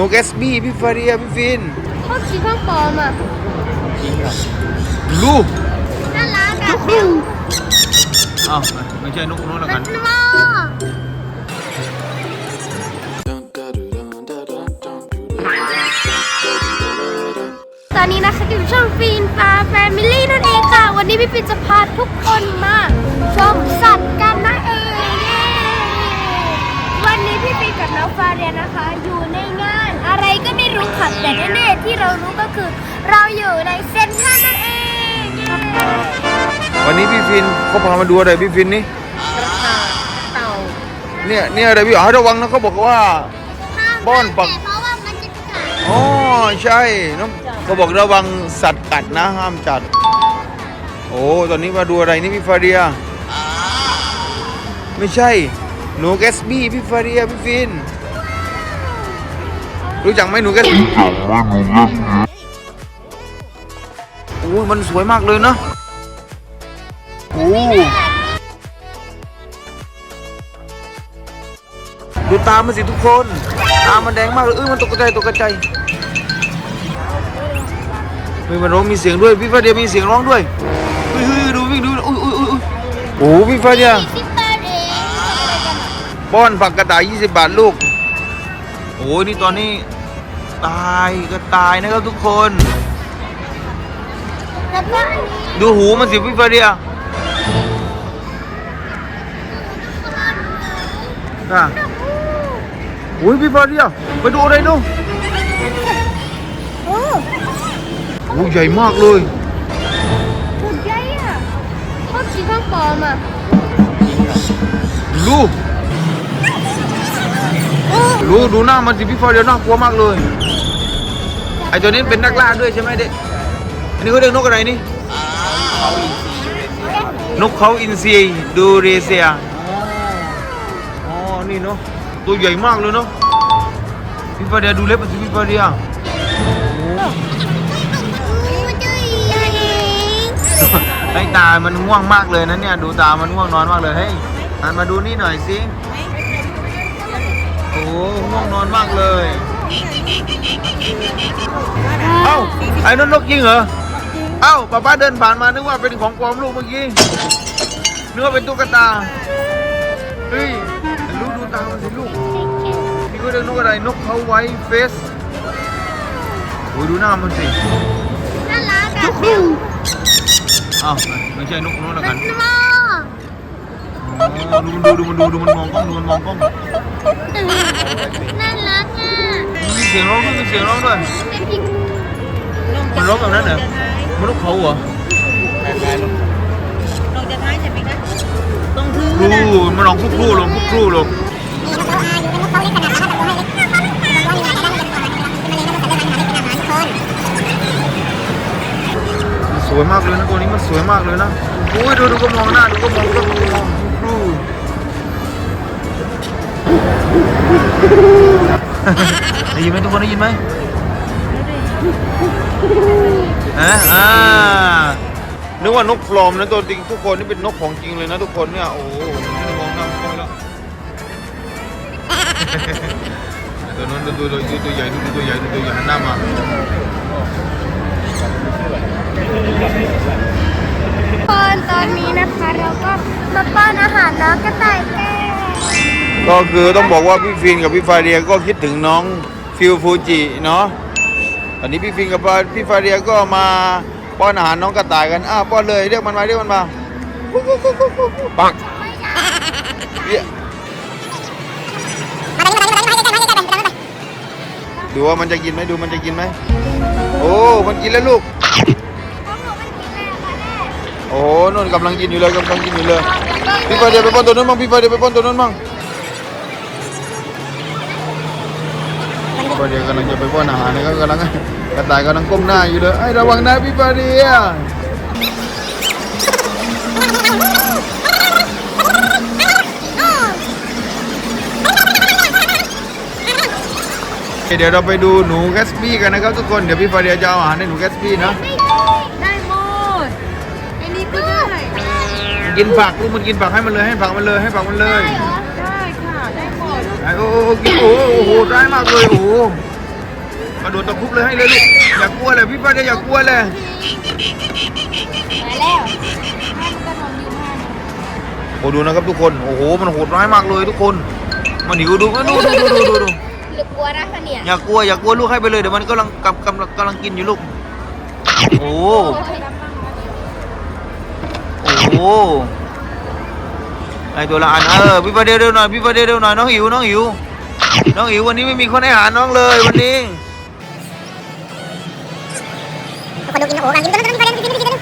นูแกสบี้พี่ฟาเรียพี่ฟินพวกคิดข้างปลอมอะลูกน่ารักอะเบลอ้าวไม่ใช่นกนู้นแล้วมักันนมอ dun da do dun da dun dun do do ตอนนี้นะคะอยู่ช่องฟีนฟ้าแฟมิลี่นั่นเองค่ะ วันนี้พี่ฟินจะพาทุกคนมาชมสัตว์กันนะเองเย้วันนี้พี่ฟินกับน้องฟาเรียนะคะ อยู่ในงานอะไร ก็ไม่รู้ค่ะแต่แน่ๆที่เรารู้ก็คือเราอยู่ในเซ็นทรัลนั่นเองเย้วันนี้พี่ฟินเขาพามาดูอะไรพี่ฟินนี่เต่าเนี่ยเนี่ยอะไรพี่อ๋อให้ระวังนะเขาบอกว่าบ้อนปักเพราะว่ามันจะกัดอ๋อใช่น้องเขาบอกระวังสัตว์กัดนะห้ามจัด โอ้ตอนนี้มาดูอะไรนี่พี่ฟาเรียไม่ใช่หนูแกสบี้พี่ฟาเรียพี่ฟิน รู้จักไหมหนูแกสบี้โอ้ยมันสวยมากเลยเนาะโอ้ดูตามันสิทุกคน ตามันแดงมากเลยเอ้ยมันตกใจตกใจเฮ้ยมันร้องมีเสียงด้วยพี่ฟาเดียมีเสียงร้องด้วยเฮ้ยเฮ้ยดูวิ่งดูอุ้ยอุ้ยอุ้ยอุ้ยโอ้พี่ฟาเดียซิสเตอร์เดย์ป้อนผักกระต่าย20 บาทลูก โอ้ยนี่ตอนนี้ ตายก็ตายนะครับทุกคน แล้วก็อันนี้ดูหูมันสิพี่ฟาเดียอะโอ้ยพี่ฟาเดียไปดูอะไรดูโอ้โอ้ยใหญ่มากเลยถูกใจอะพวกคิดข้างปลอมอะลูกลูกดูหน้ามันสิพี่ฟาเดียน่ากลัวมากเลย ไอตัวนี้เป็นนักล่าด้วยใช่ไหมเด็กอันนี้เขาเรียกนกอะไรนี่ นกเขาอินทรีดูเรเซีย อ๋อ นี่เนาะ ตัวใหญ่มากเลยเนาะพี่ฟาเดียดูเล็บมันสิพี่ฟาเดียมันใหญ่ไอ้ตา มันง่วงมากเลยนะเนี่ย ดูตา มันง่วงนอนมากเลย เฮ้ยหันมาดูนี่หน่อยสิ โอ้ง่วงนอนมากเลย เอ้าไอ้นั่นนกจริงเหรอ เอ้าป้าป้าเดินผ่านมานึกว่าเป็นของปลอมลูกเมื่อกี้นึกว่าเป็นตุ๊กตา เฮ้ยลูกดูตามันสิลูกนี่ก็เรียกนกอะไรนกเขาไว้เฟสโอ้ยดูหน้ามันสิน่ารักอะเบลอ้าวไม่ใช่นกนู้นแล้วมักันนมออ๋อดูมันดูดูมันดูดูมันมองกล้องดูมันมองกล้องน่ารักอะมี เสียงร้องด้วยมีเสียงร้องด้วยเป็นพิกมันร้องแบบนั้นเหรอมันนกเขาเหรอลงจะท้ายใช่ไหมคะต้องถือครูมันร้องคุกครูลงคุกครูลงมันสวยมากเลยนะตัวนี้มันสวยมากเลยนะโอ้ยดูดูก็มองหน้าดูก็มองก็มองครู ได้ยินไหมทุกคนได้ยินไหมฮะอ่านึกว่านกปลอมนะตัวจริงทุกคนนี่เป็นนกของจริงเลยนะทุกคนเนี่ยโอ้โหไม่มองหน้ามองแล้วตัวนั้นดูตัวดูตัวใหญ่ดูตัวใหญ่ดูตัวใหญ่หันหน้ามาตอนตอนนี้นะคะเราก็มาป้อนอาหารน้องกระต่ายแก้ว ก็คือต้องบอกว่าพี่ฟินกับพี่ฟาเรียก็คิดถึงน้องฟิลฟูจิเนาะตอนนี้พี่ฟินกับพี่ฟาเรียก็มาป้อนอาหารน้องกระต่ายกันอ้าวป้อนเลยเรียกมันมาเรียกมันมาปังเรียกดูว่ามันจะกินไหมดูมันจะกินไหมโอ้มันกินแล้วลูกโอ้โหนนกำลังกินอยู่เลยกำลังกินอยู่เลยพี่ฟาเดียไปป้อนตัวนั้นบ้างพี่ฟาเดียไปป้อนตัวนั้นบ้าง พี่ฟาเดียกำลังจะไปป้อนอาหารนะครับกำลังกระต่ายกำลังก้มหน้าอยู่เลยไอ้ยระวังนะพี่ฟาเดียเดี๋ยวเราไปดูหนูแกสปี้กันนะครับทุกคนเดี๋ยวพี่ฟาเดียจะเอาอาหารให้หนูแกสปี้นะได้หมดไอ้นี่ก็ได้มันกินผักลูกมันกินผักให้มันเลยให้ผักมันเลยให้ผักมันเลย โอ้โหกินโอ้โหโอ้โหร้ายมากเลยโอ้โหมาโดดตะคุบเลยให้เลยลูกอย่ากลัวเลยพี่ฟ้าเดียอย่ากลัวเลยมาแล้วโอ้ดูนะครับทุกคนโอ้โหมันโหดร้ายมากเลยทุกคน มันหิวดูดูดูดูดูดูดูหรือกลัวนะคะเนี่ยอย่ากลัวอย่ากลัวลูกให้ไปเลยเดี๋ยวมันกำลังกำกำลังกำลังกินอยู่ลูกโอ้โอ้ ไอตัวละอันเออพี่ประเดี๋ยเร็วหน่อยพี่ประเดี๋ยเร็วหน่อยน้องหิวน้องหิวน้องหิววันนี้ไม่มีคนให้อาหารน้องเลยวันนี้ทุกคนดูกินโอ้โหกินต้นต้นต้นกินกินกินกิน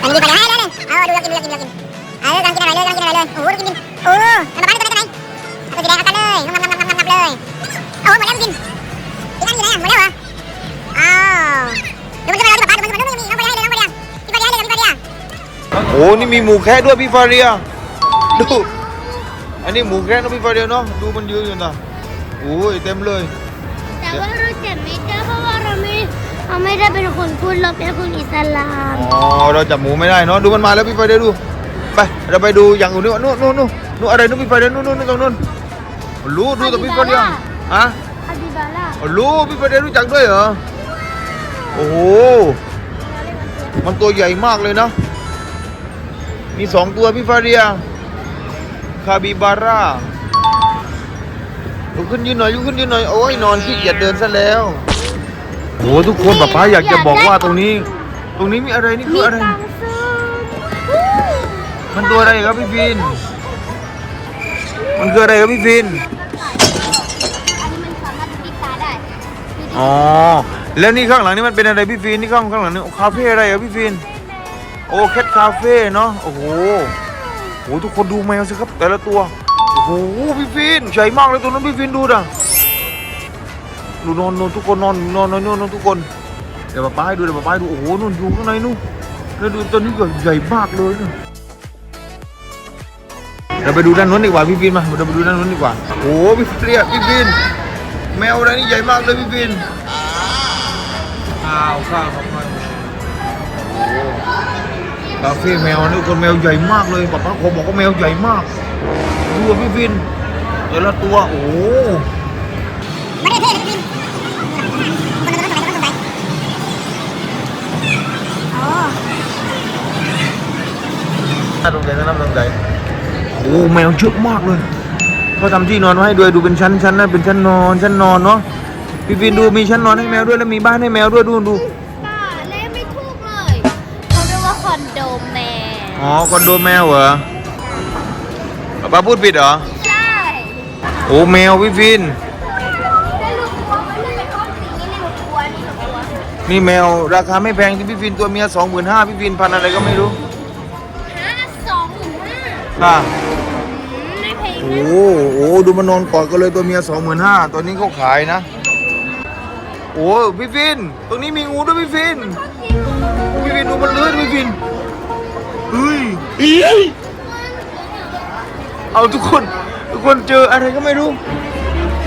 อันนี้ดีกว่าให้เลยเออดูกินดูกินดูกินเออกำลังกินอะไรเลยกำลังกินอะไรเลยโอ้โหดูกินกิน อ้นี่มีหมูแคะด้วยพี่ฟาเรีย ดู อันนี้หมูแคะนะพี่ฟาเรียเนาะ ดูมันยืนอยู่นะโอ้ยเต็มเลย แต่ว่าเราจะไม่ได้เพราะว่าเราไม่เราไม่ได้เป็นคนพูดเราเป็นคนอิสลาม อ๋อ เราจับหมูไม่ได้เนาะ ดูมันมาแล้วพี่ฟาเรียดู ไป เราไปดูอย่างอื่นดีกว่านู่นนู่นนู่นนู่นอะไรนู่นพี่ฟาเรียนู่นนู่นนู่นตรงนู่นรู้ดูแต่พี่ฟาเรียฮะฮาบิบาร่าอ๋อรู้พี่ฟาเรียรู้จักด้วยเหรอ โอ้โห มันตัวใหญ่มากเลยนะ มีสองตัวพี่ฟาเรียคาบิบาร่าลุกขึ้นยืนหน่อยลุกขึ้นยืนหน่อย โอ้ยนอนขี้เกียจเดินซะแล้วโอ้ทุกคนป๊าป๊าอยากจะบอกว่าตรงนี้ ตรงนี้มีอะไรนี่คืออะไร มันตัวอะไรครับพี่ฟิน มันคืออะไรครับพี่ฟินอ๋อแล้วนี่ข้างหลังนี่มันเป็นอะไรพี่ฟินนี่ข้างข้างหลังนี่คาเฟ่อะไรครับพี่ฟิน โอ้แคทคาเฟ่เนาะ โอ้โหโอ้โหทุกคนดูแมวสิครับ แต่ละตัว โอ้โห พี่ฟินใหญ่มากเลยตัวนั้นพี่ฟินดูดะดูนอนนอนทุกคนนอนนอนนอนนอนทุกคน เดี๋ยวป๊าป้าให้ดูเดี๋ยวป๊าป้าให้ดู โอ้โหนู่นอยู่ข้างในนู่นแล้วดูตัวนี้ก็ใหญ่มากเลยนะเราไปดูด้านนู้นดีกว่าพี่ฟินมาเราไปดูด้านนู้นดีกว่า โอ้โหพี่เรียพี่ฟิน แมวอะไรนี่ใหญ่มากเลยพี่ฟินข้าวข้าวครับโอ้าเฟ่แมวนี่คนแมวใหญ่มากเลยป๊าป้าผมบอกว่าแมวใหญ่มากดูพี่ฟินแต่ละตัวโอ้โหไม่ได้เท่เลยพี่คนละตัวคนละตัวคนละตัวอ๋อน่าสนใจนะน่าสนใจโอ้แมวเยอะมากเลยเขาทำที่นอนไว้ให้ด้วยดูเป็นชั้นชั้นนะเป็นชั้นนอนชั้นนอนเนาะพี่ฟินดูมีชั้นนอนให้แมวด้วยแล้วมีบ้านให้แมวด้วยดูดู อนโดแมนอ๋อคอนโดแมวเหรอป้าพูดผิดเหรอ ใช่โอ้แมวพี่ฟินแล้วลูกกลัวไหมลูกเป็นก้อนสีนี่ลูกกลัวนี่ลูกกลัวนี่แมวราคาไม่แพงที่พี่ฟินตัวเมียสองหมื่นห้าพี่ฟินพันอะไรก็ไม่รู้ห้าสองหมื่นห้าค่ะไม่แพงโอ้โหโอ้โหดูมันนอนกอดกันเลยตัวเมียสองหมื่นห้าตัวนี้เขาขายนะ โอ้พี่ฟิน ตรงนี้มีงูด้วยพี่ฟิน พี่ฟินดูมันเลื้อยพี่ฟินเฮ้ยเอาทุกคน ทุกคนเจออะไรก็ไม่รู้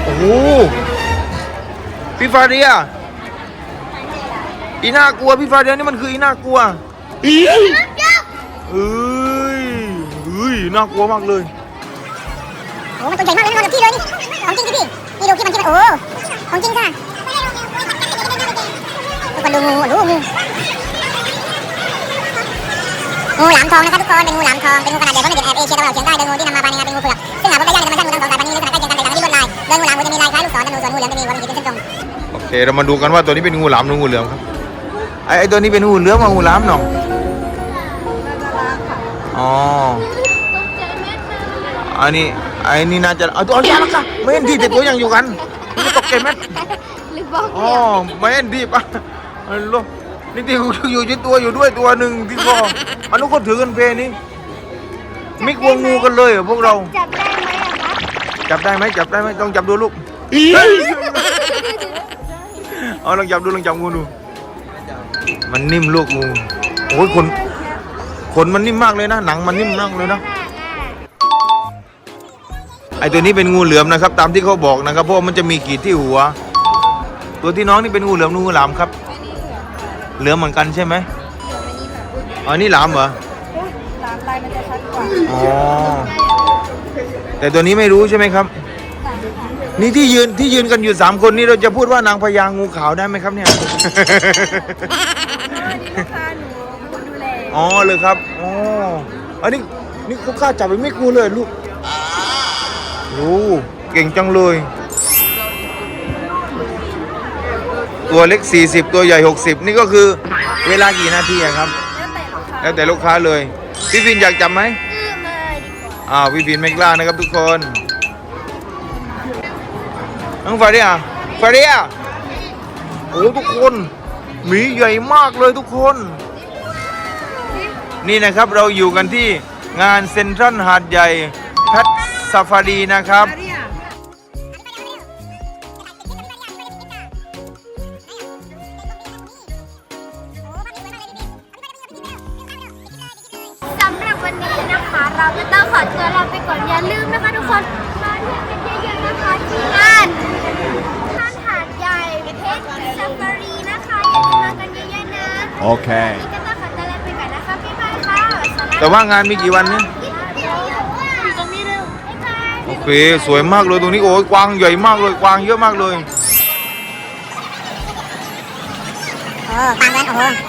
โอ้โหพี่ฟาเดียอีน่ากลัวพี่ฟาเดียนี่มันคืออีน่ากลัวเอ้ยเฮ้ยน่ากลัวมากเลยโอ้มันตัวใหญ่มากเลยนอนกับพี่เลยนี่ของจริงสิพี่นี่ดูที่มันกินโอ้ของจริงค่ะทุกคนดูงูดูงู งูหลามทองนะครับทุกคน เป็นงูหลามทอง เป็นงูขนาดใหญ่เพราะมันเป็นแอบเอเชียตะวันออกเฉียงใต้เดินงูที่นำมาปานในงานเป็นงูเผือกซึ่งหากว่าไปย่างจะมันสร้างงูทั้งสองสายพันธุ์นี้ลักษณะใกล้เคียงกันแต่ต่างกันที่ลวดลายเดินงูหลามงูจะมีลายคล้ายลูกศรธนูส่วนงูเหลือมจะมีวงรีเป็นเส้นตรงโอเค เรามาดูกันว่าตัวนี้เป็นงูหลามหรืองูเหลือมครับไอไอตัวนี้เป็นงูเหลือมกับงูหลามเนาะอ๋ออันนี้ไอ้นี่น่าจะเอาตัวเอายาละกันไม่เห็นดีแต่ตัวยังอยู่กันมันจะตกใจไหมหรือบอกอ๋อไม่เห็นดีปะฮัลโหลนี่ที่อยู่ที่ตัวอยู่ด้วยตัวหนึ่งที่คออันนู้นก็ถือกันเพนี่มิกวงงูกันเลยเหรอพวกเรา จับได้ไหมอะคะจับได้ไหมจับได้ไหมต้องจับดูลูกเอาลองจับดูลองจับงูดู มันนิ่มลูกงูโอ้ยขนขนมันนิ่มมากเลยนะหนังมันนิ่มมากเลยนะไอตัวนี้เป็นงูเหลือมนะครับ ตามที่เขาบอกนะครับเพราะว่ามันจะมีขีดที่หัว ตัวที่น้องนี่เป็นงูเหลือมหรืองูหลามครับ เหลือมเหมือนกันใช่ไหมอ๋อนี่หลามเหรอหลามลายมันจะชัดกว่าอ๋อแต่ตัวนี้ไม่รู้ใช่ไหมครับตนี่ที่ยืนที่ยืนกันอยู่สามคนนี่เราจะพูดว่านางพญางูขาวได้ไหมครับเนี่ยนี่ลูกค้าหนูคนดูแลอ๋อเลยครับอ๋ออันนี้นี่เขากล้าจับไปไม่กลัวเลยลูกดูเก่งจังเลย ตัวเล็ก 40 ตัวใหญ่ 60 นี่ก็คือเวลากี่นาทีอะครับ แล้วแต่ลูกค้าแล้วแต่ลูกค้าเลย พี่ฟินอยากจับไหมอือมาดีกว่าอ่าวพี่ฟินไม่กล้านะครับทุกคนน้องฟาเรียฟาเรียโอ้ทุกคนหมีใหญ่มากเลยทุกคน นี่นะครับเราอยู่กันที่งานเซ็นทรัลหาดใหญ่แพทซาฟารีนะครับอาเรีย โอเค วันนี้ก็ต้องขอตัวลาไปก่อนนะคะบ๊ายบายค่ะแต่ว่างานมีกี่วันเนี่ยอยู่ตรงนี้เร็วบ๊ายบายโอเค สวยมากเลยตรงนี้โอ้ยกวางใหญ่มากเลยกวางเยอะมากเลย โอ้ฟังเดินโอ้โห